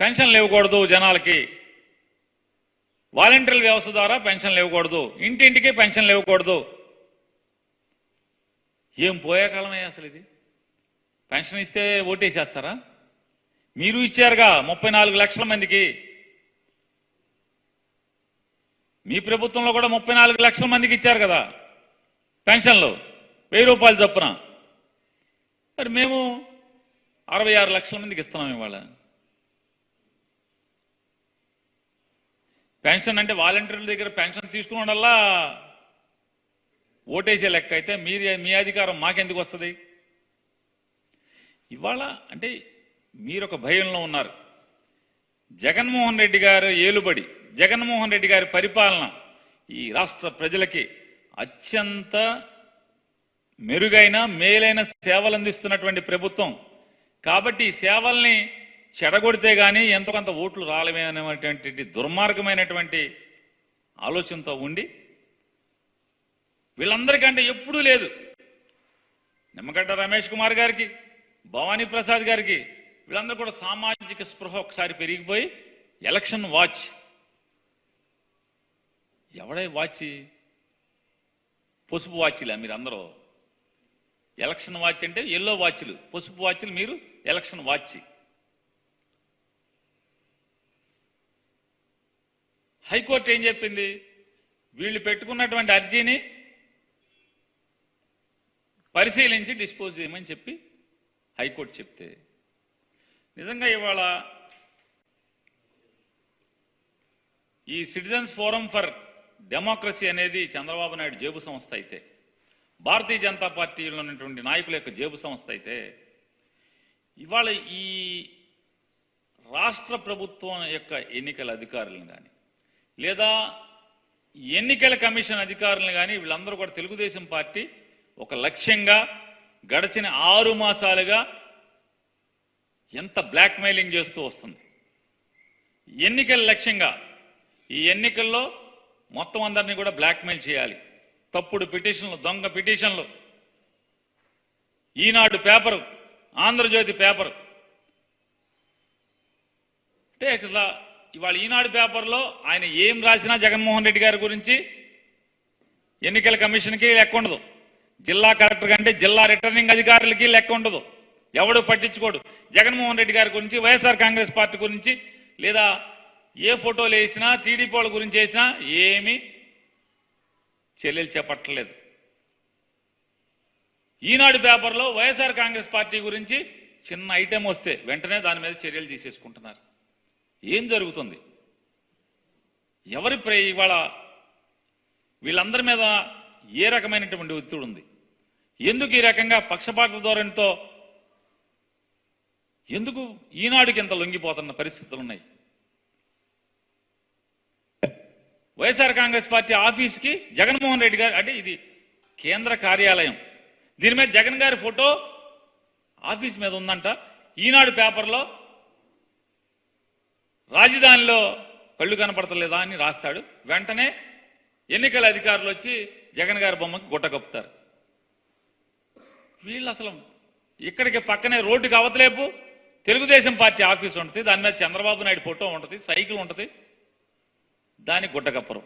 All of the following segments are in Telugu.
పెన్షన్లు ఇవ్వకూడదు జనాలకి. వాలంటీర్ల వ్యవస్థ ద్వారా పెన్షన్లు ఇవ్వకూడదు ఇంటింటికి పెన్షన్లు ఇవ్వకూడదు ఏం పోయే కాలమే అసలు ఇది? పెన్షన్ ఇస్తే ఓటేసేస్తారా? మీరు ఇచ్చారుగా ముప్పై నాలుగు లక్షల మందికి. మీ ప్రభుత్వంలో కూడా ముప్పై నాలుగు లక్షల మందికి ఇచ్చారు కదా పెన్షన్లు. వెయ్యి రూపాయలు చొప్పున. మరి మేము అరవై ఆరు లక్షల మందికి ఇస్తున్నాం ఇవాళ. పెన్షన్ అంటే వాలంటీర్ల దగ్గర పెన్షన్ తీసుకున్నడల్లా ఓటేసే లెక్క అయితే మీరు మీ అధికారం మాకెందుకు వస్తుంది? ఇవాళ అంటే మీరు ఒక భయంలో ఉన్నారు. జగన్మోహన్ రెడ్డి గారు ఏలుబడి జగన్మోహన్ రెడ్డి గారి పరిపాలన ఈ రాష్ట్ర ప్రజలకి అత్యంత మెరుగైన మేలైన సేవలు అందిస్తున్నటువంటి ప్రభుత్వం. కాబట్టి ఈ సేవల్ని చెడగొడితే గానీ ఎంతో కొంత ఓట్లు రాలమే అనేటువంటి దుర్మార్గమైనటువంటి ఆలోచనతో ఉండి వీళ్ళందరికంటే ఎప్పుడూ లేదు. నిమ్మగడ్డ రమేష్ కుమార్ గారికి భవానీ ప్రసాద్ గారికి వీళ్ళందరూ కూడా సామాజిక స్పృహ ఒకసారి పెరిగిపోయి ఎలక్షన్ వాచ్. ఎవడే వాచ్? పసుపు వాచ్లే మీరు అందరూ ఎలక్షన్ వాచ్ అంటే ఎల్లో వాచ్లు. పసుపు వాచ్లు మీరు ఎలక్షన్ వాచ్. హైకోర్టు ఏం చెప్పింది? వీళ్ళు పెట్టుకున్నటువంటి అర్జీని పరిశీలించి డిస్పోజ్ చేయమని చెప్పి హైకోర్టు చెప్తే. నిజంగా ఇవాళ ఈ సిటిజన్స్ ఫోరం ఫర్ డెమోక్రసీ అనేది చంద్రబాబు నాయుడు జేబు సంస్థ అయితే భారతీయ జనతా పార్టీలో ఉన్నటువంటి నాయకుల యొక్క జేబు సంస్థ అయితే ఇవాళ ఈ రాష్ట్ర ప్రభుత్వం యొక్క ఎన్నికల అధికారులను కానీ లేదా ఎన్నికల కమిషన్ అధికారులను కానీ వీళ్ళందరూ కూడా తెలుగుదేశం పార్టీ ఒక లక్ష్యంగా గడిచిన ఆరు మాసాలుగా ఎంత బ్లాక్మెయిలింగ్ చేస్తూ వస్తుంది. ఎన్నికల లక్ష్యంగా ఈ ఎన్నికల్లో మొత్తం అందరినీ కూడా బ్లాక్మెయిల్ చేయాలి. తప్పుడు పిటిషన్లు దొంగ పిటిషన్లు. Eenadu paper Andhrajyothy paper. అంటే ఇట్లా ఇవాళ ఈనాడు పేపర్లో ఆయన ఏం రాసినా జగన్మోహన్ రెడ్డి గారి గురించి ఎన్నికల కమిషన్కి లెక్క ఉండదు. జిల్లా కలెక్టర్ కంటే జిల్లా రిటర్నింగ్ అధికారులకి లెక్క ఉండదు. ఎవడు పట్టించుకోడు. జగన్మోహన్ రెడ్డి గారి గురించి వైఎస్ఆర్ కాంగ్రెస్ పార్టీ గురించి లేదా ఏ ఫోటోలు వేసినా టీడీపీ వాళ్ళ గురించి వేసినా ఏమీ చర్యలు చేపట్టలేదు. ఈనాడు పేపర్లో వైఎస్ఆర్ కాంగ్రెస్ పార్టీ గురించి చిన్న ఐటెం వస్తే వెంటనే దాని మీద చర్యలు తీసేసుకుంటున్నారు. ఏం జరుగుతుంది? ఎవరి ప్రే ఇవాళ వీళ్ళందరి మీద ఏ రకమైనటువంటి ఒత్తిడి ఉంది? ఎందుకు ఈ రకంగా పక్షపాత ధోరణితో ఎందుకు ఈనాడుకి ఇంత లొంగిపోతున్న పరిస్థితులు ఉన్నాయి వైఎస్ఆర్ కాంగ్రెస్ పార్టీ ఆఫీస్కి జగన్మోహన్ రెడ్డి గారు అంటే ఇది కేంద్ర కార్యాలయం. దీని మీద జగన్ గారి ఫోటో ఆఫీస్ మీద ఉందంట. ఈనాడు పేపర్లో రాజధానిలో కళ్ళు కనపడతలేదా అని రాస్తాడు. వెంటనే ఎన్నికల అధికారులు వచ్చి జగన్ గారి బొమ్మకి గుట్ట కప్పుతారు. వీళ్ళు అసలు ఇక్కడికి పక్కనే రోడ్డుకి అవతలేపు తెలుగుదేశం పార్టీ ఆఫీస్ ఉంటుంది. దాని మీద చంద్రబాబు నాయుడు ఫోటో ఉంటుంది సైకిల్ ఉంటుంది. దానికి గుట్ట కప్పరు.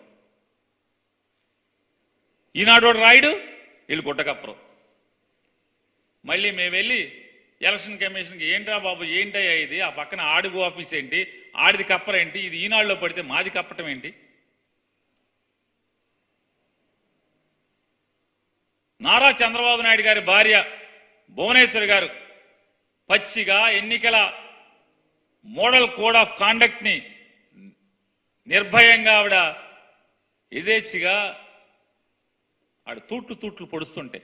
ఈనాడు రాయుడు వీళ్ళు గుట్ట కప్పరు. మళ్ళీ మేము వెళ్ళి ఎలక్షన్ కమిషన్కి ఏంట్రా బాబు ఏంటయ్యా ఇది? ఆ పక్కన ఆడిగో ఆఫీస్ ఏంటి? ఆడిది కప్పరేంటి ఇది ఈనాడులో పడితే మాది కప్పటం ఏంటి? నారా చంద్రబాబు నాయుడు గారి భార్య భువనేశ్వర్ గారు పచ్చిగా ఎన్నికల మోడల్ కోడ్ ఆఫ్ కాండక్ట్ని నిర్భయంగా ఆవిడ యథేచ్ఛగా ఆవిడ తూట్లు తూట్లు పొడుస్తుంటే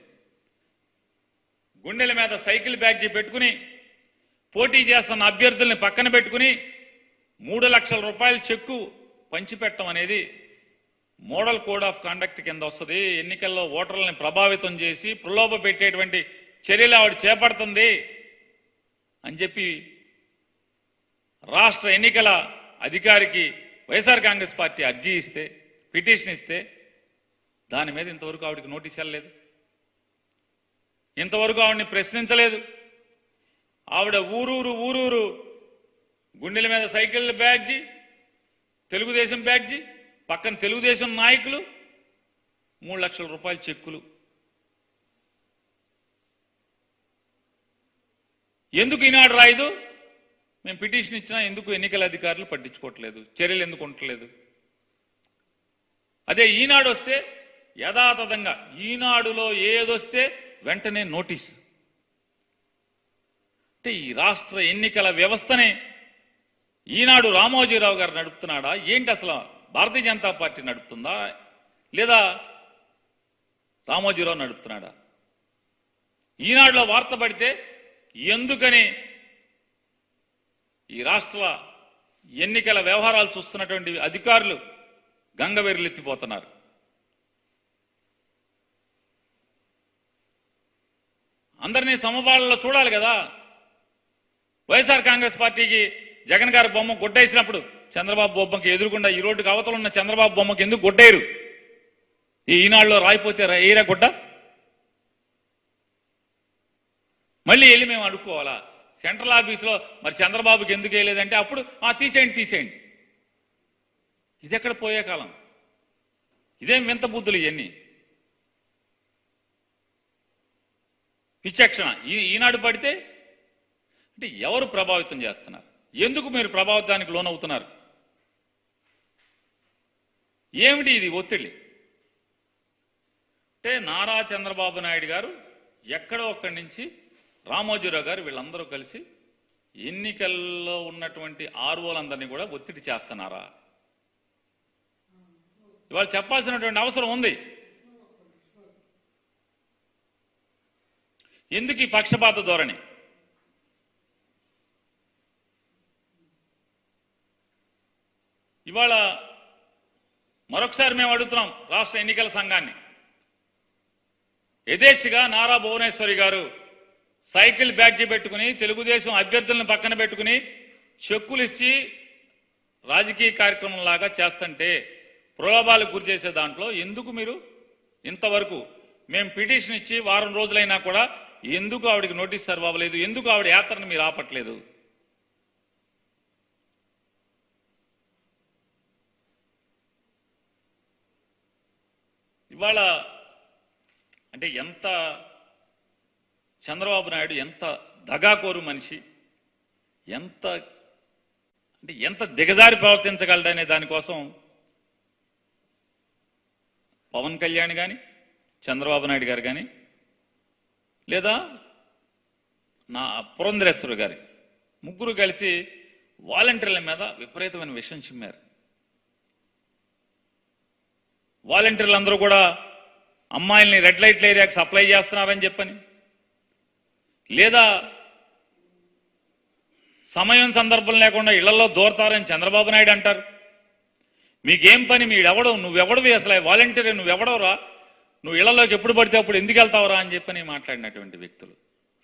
గుండెల మీద సైకిల్ బ్యాగ్జీ పెట్టుకుని పోటీ చేస్తున్న అభ్యర్థుల్ని పక్కన పెట్టుకుని మూడు లక్షల రూపాయల చెక్కు పంచిపెట్టడం అనేది మోడల్ కోడ్ ఆఫ్ కాండక్ట్ కింద వస్తుంది. ఎన్నికల్లో ఓటర్లని ప్రభావితం చేసి ప్రలోభ పెట్టేటువంటి చర్యలు ఆవిడ చేపడుతుంది అని చెప్పి రాష్ట్ర ఎన్నికల అధికారికి వైఎస్ఆర్ కాంగ్రెస్ పార్టీ అర్జీ ఇస్తే పిటిషన్ ఇస్తే దాని మీద ఇంతవరకు ఆవిడకి నోటీస్ వెళ్ళలేదు. ఇంతవరకు ఆవిడ్ని ప్రశ్నించలేదు. ఆవిడ ఊరూరు ఊరూరు గుండెల మీద సైకిల్ బ్యాడ్జీ తెలుగుదేశం బ్యాడ్జీ పక్కన తెలుగుదేశం నాయకులు మూడు లక్షల రూపాయల చెక్కులు. ఎందుకు ఈనాడు రాయదు? మేము పిటిషన్ ఇచ్చినా ఎందుకు ఎన్నికల అధికారులు పట్టించుకోవట్లేదు? చర్యలు ఎందుకు ఉండట్లేదు? అదే ఈనాడు వస్తే యథాతథంగా ఈనాడులో ఏదొస్తే వెంటనే నోటీస్. అంటే ఈ రాష్ట్ర ఎన్నికల వ్యవస్థనే ఈనాడు రామోజీరావు గారు నడుపుతున్నాడా? ఏంటి అసలు భారతీయ జనతా పార్టీ నడుపుతుందా? లేదా రామోజీరావు నడుపుతున్నాడా? ఈనాడులో వార్త పడితే ఎందుకని ఈ రాష్ట్ర ఎన్నికల వ్యవహారాలు చూస్తున్నటువంటి అధికారులు గంగవెర్రెత్తిపోతున్నారు అందరినీ సమపాలలో చూడాలి కదా. వైఎస్ఆర్ కాంగ్రెస్ పార్టీకి జగన్ గారి బొమ్మ గుడ్డేసినప్పుడు చంద్రబాబు బొమ్మకి ఎదురుకుండా ఈ రోడ్డుకి అవతల ఉన్న చంద్రబాబు బొమ్మకి ఎందుకు గుడ్డేరు ఈ ఈనాడులో రాయిపోతే రా- ఏరా గుడ్డ? మళ్ళీ వెళ్ళి మేము అడుక్కోవాలా? సెంట్రల్ ఆఫీస్లో మరి చంద్రబాబుకి ఎందుకు వేయలేదంటే అప్పుడు ఆ తీసేయండి తీసేయండి. ఇది ఎక్కడ పోయే కాలం? ఇదేం వింత బుద్ధులు ఇవన్నీ విచక్షణ. ఈ ఈనాడు పడితే అంటే ఎవరు ప్రభావితం చేస్తున్నారు? ఎందుకు మీరు ప్రభావితానికి లోనవుతున్నారు? ఏమిటి ఇది ఒత్తిడి? అంటే నారా చంద్రబాబు నాయుడు గారు ఎక్కడో ఒక్కడి నుంచి రామోజీరావు గారు వీళ్ళందరూ కలిసి ఎన్నికల్లో ఉన్నటువంటి ఆర్వోలందరినీ కూడా ఒత్తిడి చేస్తున్నారా? ఇవాళ చెప్పాల్సినటువంటి అవసరం ఉంది. ఎందుకు ఈ పక్షపాత ధోరణి? ఇవాళ మరొకసారి మేము అడుగుతున్నాం రాష్ట్ర ఎన్నికల సంఘాన్ని. యథేచ్ఛగా నారా భువనేశ్వరి గారు సైకిల్ బ్యాడ్జీ పెట్టుకుని తెలుగుదేశం అభ్యర్థులను పక్కన పెట్టుకుని చెక్కులు ఇచ్చి రాజకీయ కార్యక్రమం లాగా చేస్తుంటే ప్రలోభాలకు గురి చేసే దాంట్లో ఎందుకు మీరు ఇంతవరకు? మేము పిటిషన్ ఇచ్చి వారం రోజులైనా కూడా ఎందుకు ఆవిడకి నోటీస్ సర్వ్ అవ్వలేదు ఎందుకు ఆవిడ యాత్రను మీరు ఆపట్లేదు? ఇవాళ అంటే ఎంత చంద్రబాబు నాయుడు ఎంత దగాకోరు మనిషి ఎంత అంటే ఎంత దిగజారి ప్రవర్తించగలడనే దానికోసం పవన్ కళ్యాణ్ కానీ చంద్రబాబు నాయుడు గారు కానీ లేదా నా పురంధరేశ్వరు గారి ముగ్గురు కలిసి వాలంటీర్ల మీద విపరీతమైన విషయం చిమ్మారు. వాలంటీర్లు అందరూ కూడా అమ్మాయిల్ని రెడ్ లైట్ల ఏరియాకి సప్లై చేస్తున్నారని చెప్పని లేదా సమయం సందర్భం లేకుండా ఇళ్ళలో దూరతారని చంద్రబాబు నాయుడు అంటారు. మీకేం పని? మీడెవడో నువ్వెవడవి? అసలు వాలంటీర్ నువ్వెవడవరా? నువ్వు ఇళ్ళలోకి ఎప్పుడు పడితే అప్పుడు ఎందుకు వెళ్తావురా అని చెప్పని మాట్లాడినటువంటి వ్యక్తులు.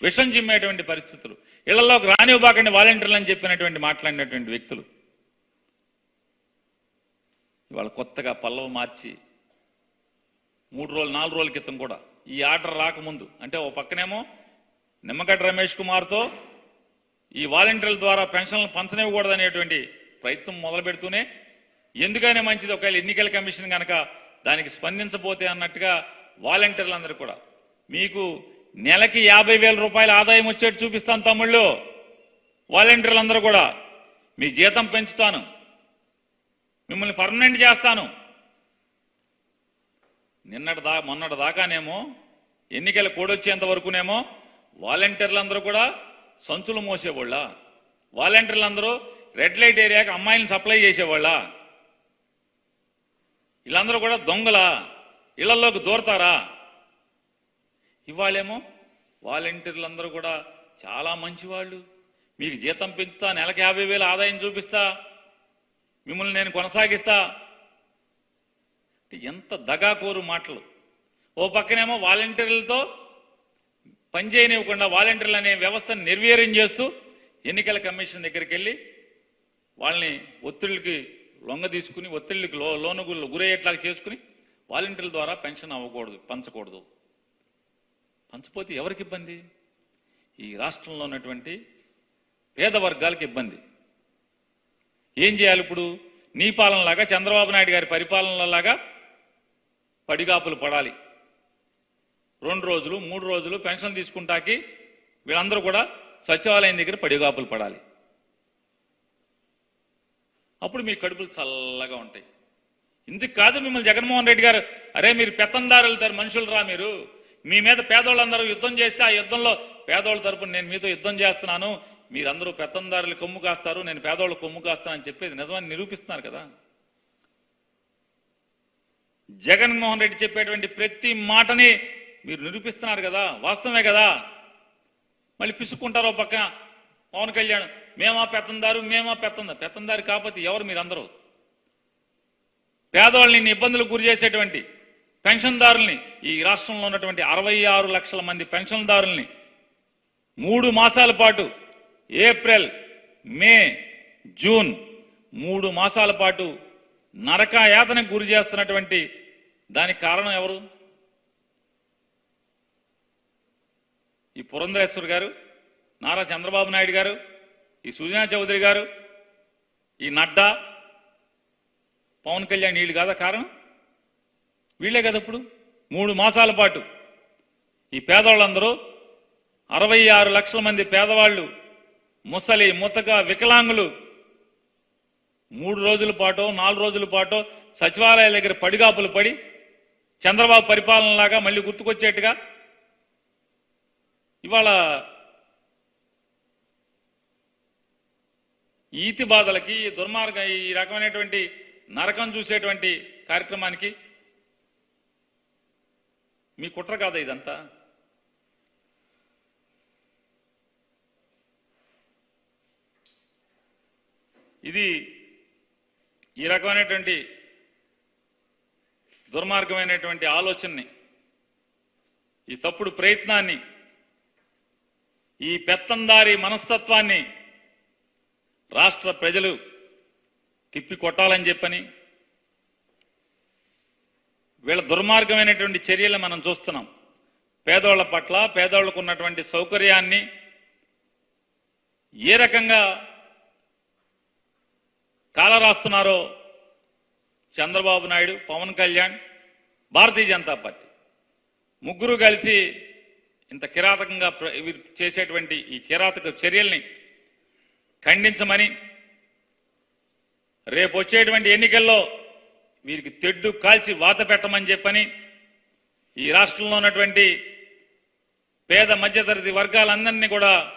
విషం చిమ్మేటువంటి పరిస్థితులు. ఇళ్ళలోకి రానివ్వబాకండి వాలంటీర్లు అని చెప్పినటువంటి మాట్లాడినటువంటి వ్యక్తులు. ఇవాళ కొత్తగా పల్లవ మార్చి మూడు రోజులు నాలుగు రోజుల క్రితం కూడా ఈ ఆర్డర్ రాకముందు అంటే ఓ పక్కనేమో నిమ్మగడ్డ రమేష్ కుమార్తో ఈ వాలంటీర్ల ద్వారా పెన్షన్లు పంచనివ్వకూడదనేటువంటి ప్రయత్నం మొదలు పెడుతూనే ఎందుకైనా మంచిది. ఒకవేళ ఎన్నికల కమిషన్ కనుక దానికి స్పందించబోతే అన్నట్టుగా వాలంటీర్లందరూ కూడా. మీకు నెలకి యాభై వేల రూపాయల ఆదాయం వచ్చేట్టు చూపిస్తాను తమ్ముళ్ళు. వాలంటీర్లందరూ కూడా. మీ జీతం పెంచుతాను. మిమ్మల్ని పర్మనెంట్ చేస్తాను. నిన్నటి దా మొన్నటి దాకానేమో ఎన్నికల కోడొచ్చేంత వరకునేమో వాలంటీర్లందరూ కూడా సంచులు మోసేవాళ్ళ. వాలంటీర్లందరూ రెడ్ లైట్ ఏరియాకి అమ్మాయిలను సప్లై చేసేవాళ్ళ. వీళ్ళందరూ కూడా దొంగలా ఇళ్ళలోకి దూరతారా? ఇవాళేమో వాలంటీర్లందరూ కూడా చాలా మంచివాళ్ళు. మీకు జీతం పెంచుతా నెలకు యాభై వేలు ఆదాయం చూపిస్తా మిమ్మల్ని నేను కొనసాగిస్తా. ఎంత దగాకోరు మాటలు. ఓ పక్కనేమో వాలంటీర్లతో పనిచేయనివ్వకుండా వాలంటీర్లు అనే వ్యవస్థను నిర్వీర్యం చేస్తూ ఎన్నికల కమిషన్ దగ్గరికి వెళ్ళి వాళ్ళని ఒత్తిళ్ళకి లొంగ తీసుకుని ఒత్తిళ్ళకి లో లోనుగు గురయ్యేట్లాగా చేసుకుని వాలంటీర్ల ద్వారా పెన్షన్ అవ్వకూడదు పంచకూడదు. పంచపోతే ఎవరికి ఇబ్బంది? ఈ రాష్ట్రంలో ఉన్నటువంటి పేద వర్గాలకు ఇబ్బంది. ఏం చేయాలి ఇప్పుడు? నీ పాలనలాగా చంద్రబాబు నాయుడు గారి పరిపాలనలాగా పడిగాపులు పడాలి. రెండు రోజులు మూడు రోజులు పెన్షన్ తీసుకుంటాకి వీళ్ళందరూ కూడా సచివాలయం దగ్గర పడిగాపులు పడాలి. అప్పుడు మీ కడుపులు చల్లగా ఉంటాయి. ఇందుకు కాదు మిమ్మల్ని జగన్మోహన్ రెడ్డి గారు అరే మీరు పెత్తందారులు తర మనుషులు రా మీరు. మీ మీద పేదోళ్ళందరూ యుద్ధం చేస్తే ఆ యుద్ధంలో పేదోళ్ళ తరపున నేను మీతో యుద్ధం చేస్తున్నాను. మీరందరూ పెత్తందారులు కొమ్ము కాస్తారు నేను పేదోళ్ళ కొమ్ము కాస్తానని చెప్పేది నిజమని నిరూపిస్తున్నారు కదా. జగన్మోహన్ రెడ్డి చెప్పేటువంటి ప్రతి మాటని మీరు నిరూపిస్తున్నారు కదా వాస్తవమే కదా. మళ్ళీ పిసుక్కుంటారో పక్కన పవన్ కళ్యాణ్ మేమా పెత్తందారు మేమా పెత్తందారు. పెత్తందారు కాకపోతే ఎవరు మీరందరూ? పేదవాళ్ళని ఇబ్బందులకు గురి చేసేటువంటి పెన్షన్దారుల్ని ఈ రాష్ట్రంలో ఉన్నటువంటి అరవై ఆరు లక్షల మంది పెన్షన్దారుల్ని మూడు మాసాల పాటు ఏప్రిల్ మే జూన్ మూడు మాసాల పాటు నరకయాతనకు గురి చేస్తున్నటువంటి దానికి కారణం ఎవరు? ఈ పురంధరేశ్వర్ గారు నారా చంద్రబాబు నాయుడు గారు ఈ సుజనా చౌదరి గారు ఈ నడ్డా పవన్ కళ్యాణ్ వీళ్ళు కాదా కారణం? వీళ్ళే కదా ఇప్పుడు? మూడు మాసాల పాటు ఈ పేదవాళ్ళందరూ అరవై ఆరు లక్షల మంది పేదవాళ్ళు ముసలి ముతక వికలాంగులు మూడు రోజుల పాటు నాలుగు రోజుల పాటు సచివాలయాల దగ్గర పడిగాపులు పడి చంద్రబాబు పరిపాలనలాగా మళ్ళీ గుర్తుకొచ్చేట్టుగా ఇవాళ ఈతి బాధలకి ఈ దుర్మార్గ ఈ రకమైనటువంటి నరకం చూసేటువంటి కార్యక్రమానికి మీ కుట్ర కాదా ఇదంతా? ఇది ఈ రకమైనటువంటి దుర్మార్గమైనటువంటి ఆలోచనని ఈ తప్పుడు ప్రయత్నాన్ని ఈ పెత్తందారి మనస్తత్వాన్ని రాష్ట్ర ప్రజలు తిప్పి కొట్టాలని చెప్పని వీళ్ళ దుర్మార్గమైనటువంటి చర్యలు మనం చూస్తున్నాం. పేదోళ్ళ పట్ల పేదోళ్ళకు ఉన్నటువంటి సౌకర్యాన్ని ఏ రకంగా కాలరాస్తున్నారో చంద్రబాబు నాయుడు పవన్ కళ్యాణ్ భారతీయ జనతా పార్టీ. ముగ్గురు కలిసి ఇంత కిరాతకంగా ప్ర- వీరు చేసేటువంటి ఈ కిరాతక చర్యల్ని ఖండించమని. రేపు వచ్చేటువంటి ఎన్నికల్లో వీరికి తెడ్డు కాల్చి వాత పెట్టమని చెప్పని ఈ రాష్ట్రంలో ఉన్నటువంటి పేద మధ్యతరగతి వర్గాలందరినీ కూడా